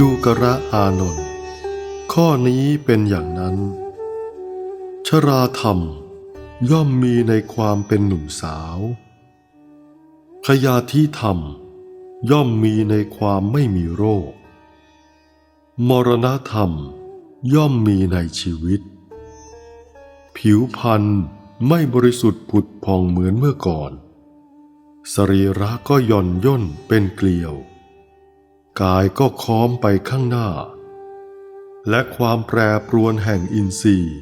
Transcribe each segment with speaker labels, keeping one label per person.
Speaker 1: ดูกระอานนท์ข้อนี้เป็นอย่างนั้น ชราธรรมย่อมมีในความเป็นหนุ่มสาวพยาธิธรรมย่อมมีในความไม่มีโรค มรณธรรมย่อมมีในชีวิต ผิวพรรณไม่บริสุทธิ์ผุดพองเหมือนเมื่อก่อน สรีระก็หย่อนย่นเป็นเกลียว กายก็ค้อมไปข้างหน้า และความแปรปรวนแห่งอินทรีย์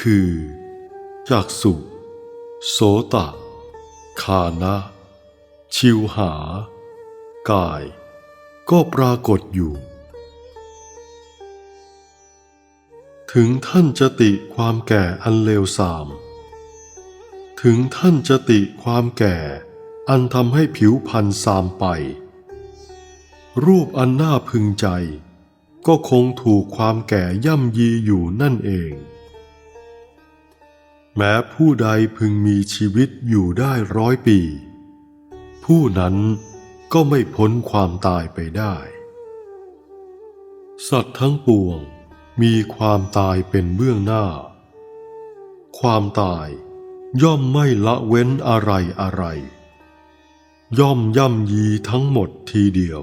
Speaker 1: คือจากสุโสตะคานะ ชิวหา กาย ก็ปรากฏอยู่ ถึงท่านจะติความแก่อันเลวทราม ถึงท่านจะติความแก่อันทำให้ผิวพรรณซามไป รูปอันน่าพึงใจ ก็คงถูกความแก่ย่ำยีอยู่นั่นเอง แม้ผู้ใดพึงมีชีวิตอยู่ได้ร้อยปี ผู้นั้นก็ไม่พ้นความตายไปได้ สัตว์ทั้งปวงมีความตายเป็นเบื้องหน้า ความตายย่อมไม่ละเว้นอะไรอะไร ย่อมย่ำยีทั้งหมดทีเดียว